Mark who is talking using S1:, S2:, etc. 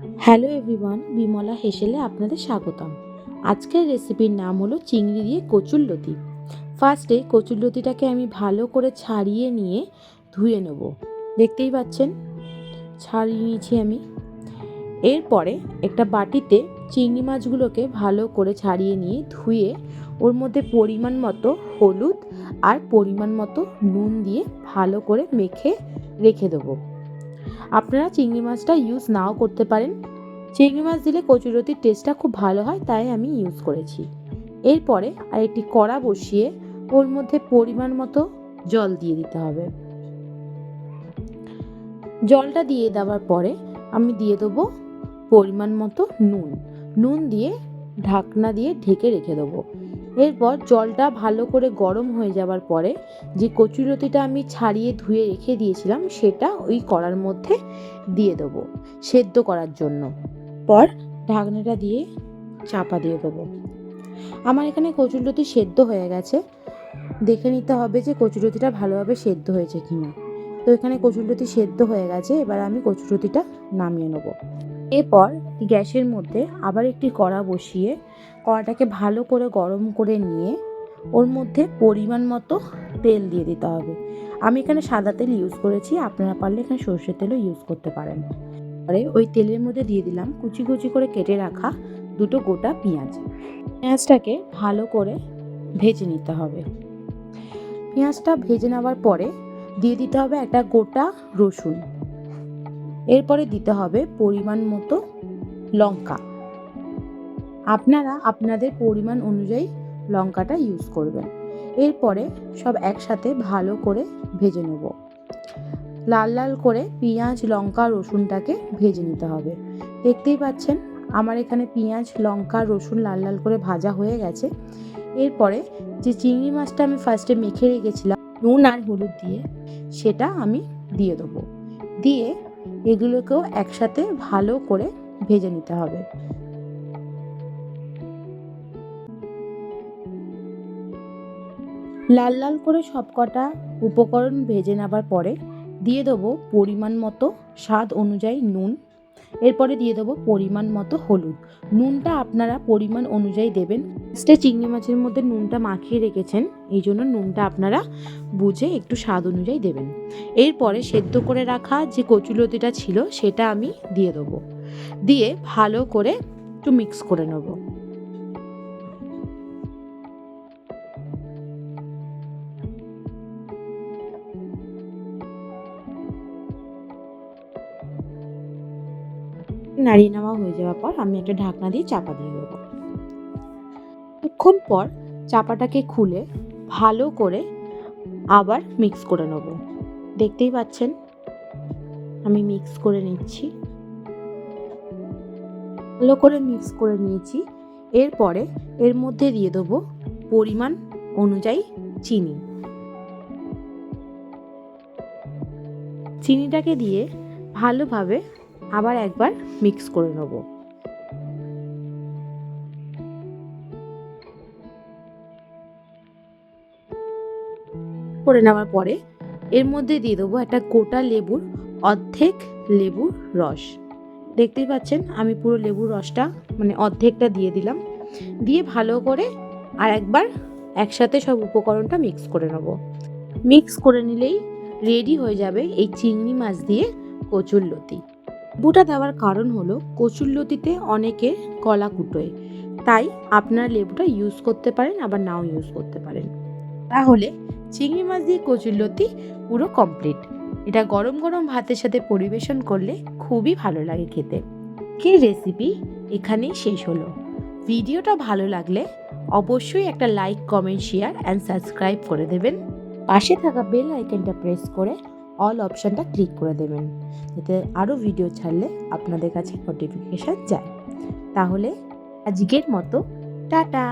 S1: Hello everyone, Bimala হেসেলে আপনাদের স্বাগতম। আজকের রেসিপির নাম হলো চিংড়ি দিয়ে কচুরলতি ফার্স্টে কচুরলতিটাকে আমি ভালো করে ছাড়িয়ে নিয়ে ধুয়ে নেব। দেখতেই পাচ্ছেন? ছাড়িয়ে নিয়েছি আমি। এরপরে একটা বাটিতে চিংড়ি মাছগুলোকে ভালো করে ছাড়িয়ে নিয়ে ধুয়ে ওর মধ্যে পরিমাণ মতো হলুদ আর পরিমাণ মতো নুন দিয়ে ভালো করে মেখে রেখে দেবো। আপনারা চিংড়ি মাছটা ইউজ নাও করতে পারেন। চিংড়ি মাছ দিলে কচুরতির টেস্টটা খুব ভালো হয়, তাই আমি ইউজ করেছি। এরপরে আর একটি কড়া বসিয়ে ওর মধ্যে পরিমাণ মতো জল দিয়ে দিতে হবে। জলটা দিয়ে দেওয়ার পরে আমি দিয়ে দেবো পরিমাণ মতো নুন। নুন দিয়ে ঢাকনা দিয়ে ঢেকে রেখে দেবো। এরপর জলটা ভালো করে গরম হয়ে যাওয়ার পরে যে কচুরতিটা আমি ছাড়িয়ে ধুয়ে রেখে দিয়েছিলাম, সেটা ওই কড়ার মধ্যে দিয়ে দেবো সেদ্ধ করার জন্য। পর ঢাকনাটা দিয়ে চাপা দিয়ে দেবো। আমার এখানে কচুরলতি সেদ্ধ হয়ে গেছে। দেখে নিতে হবে যে কচুরতিটা ভালোভাবে সেদ্ধ হয়েছে কিনা। তো এখানে কচুরলতি সেদ্ধ হয়ে গেছে, এবার আমি কচুরতিটা নামিয়ে নেব। এরপর গ্যাসের মধ্যে আবার একটি কড়া বসিয়ে কড়াটাকে ভালো করে গরম করে নিয়ে ওর মধ্যে পরিমাণ মতো তেল দিয়ে দিতে হবে। আমি এখানে সাদা তেল ইউজ করেছি, আপনারা পারলে এখানে সর্ষের তেলও ইউজ করতে পারেন। পরে ওই তেলের মধ্যে দিয়ে দিলাম কুচি কুচি করে কেটে রাখা দুটো গোটা পেঁয়াজ। পেঁয়াজটাকে ভালো করে ভেজে নিতে হবে। পেঁয়াজটা ভেজে নেওয়ার পরে দিয়ে দিতে হবে একটা গোটা রসুন। এরপরে দিতে হবে পরিমাণ মতো লঙ্কা। আপনারা আপনাদের পরিমাণ অনুযায়ী লঙ্কাটা ইউজ করবেন। এরপরে সব একসাথে ভালো করে ভেজে নেব। লাল লাল করে পেঁয়াজ, লঙ্কা, রসুনটাকে ভেজে নিতে হবে। দেখতেই পাচ্ছেন আমার এখানে পেঁয়াজ, লঙ্কা, রসুন লাল লাল করে ভাজা হয়ে গেছে। এরপরে যে চিংড়ি মাছটা আমি ফার্স্টে মেখে রেখেছিলাম, নুন আর হলুদ দিয়ে, সেটা আমি দিয়ে দেবো। দিয়ে এগুলোকেও একসাথে ভালো করে ভেজে নিতে হবে। লাল লাল করে সবকটা উপকরণ ভেজে নেবার পরে দিয়ে দেবো পরিমাণ মতো স্বাদ অনুযায়ী নুন এরপরে দিয়ে দেবো পরিমাণ মতো হলুদ। নুনটা আপনারা পরিমাণ অনুযায়ী দেবেন। ফার্স্টে চিংড়ি মাছের মধ্যে নুনটা মাখিয়ে রেখেছেন। এই জন্য নুনটা আপনারা বুঝে একটু স্বাদ অনুযায়ী দেবেন। এরপরে সেদ্ধ করে রাখা যে কচুলতিটা ছিল, সেটা আমি দিয়ে দেবো। দিয়ে ভালো করে একটু মিক্স করে নেব। নাড়িয়ে নেওয়া হয়ে যাওয়ার পর আমি একটা ঢাকনা দিয়ে চাপা দিয়ে দেবো কিছুক্ষণ পর চাপাটাকে খুলে ভালো করে আবার মিক্স করে নেব। দেখতেই পাচ্ছেন? আমি মিক্স করে নিচ্ছি। ভালো করে মিক্স করে নিয়েছি। এরপরে এর মধ্যে দিয়ে দেবো পরিমাণ অনুযায়ী চিনি। চিনিটাকে দিয়ে ভালোভাবে আবার একবার মিক্স করে নেব। করে নেওয়ার পরে এর মধ্যে দিয়ে দেবো একটা গোটা লেবুর অর্ধেক লেবুর রস। দেখতেই পাচ্ছেন, আমি পুরো লেবুর রসটা মানে অর্ধেকটা দিয়ে দিলাম। দিয়ে ভালো করে আর একবার একসাথে সব উপকরণটা মিক্স করে নেব। মিক্স করে নিলেই রেডি হয়ে যাবে এই চিংড়ি মাছ দিয়ে কচুর লতি। লেবুটা দেওয়ার কারণ হলো কচুরলতিতে অনেকে কলা কুটোয়। তাই আপনারা লেবুটা ইউজ করতে পারেন, আবার নাও ইউজ করতে পারেন। তাহলে চিংড়ি মাছ দিয়ে কচুরলতি পুরো কমপ্লিট এটা গরম গরম ভাতের সাথে পরিবেশন করলে খুবই ভালো লাগে খেতে। কি রেসিপি এখানেই শেষ হলো। ভিডিওটা ভালো লাগলে অবশ্যই একটা like comment share and subscribe করে দেবেন। পাশে থাকা বেল আইকনটা প্রেস করে অল অপশানটা ক্লিক করে দেবেন, যাতে আরও ভিডিও ছাড়লে আপনাদের কাছে নোটিফিকেশান যায়। তাহলে আজকের মতো, টাটা!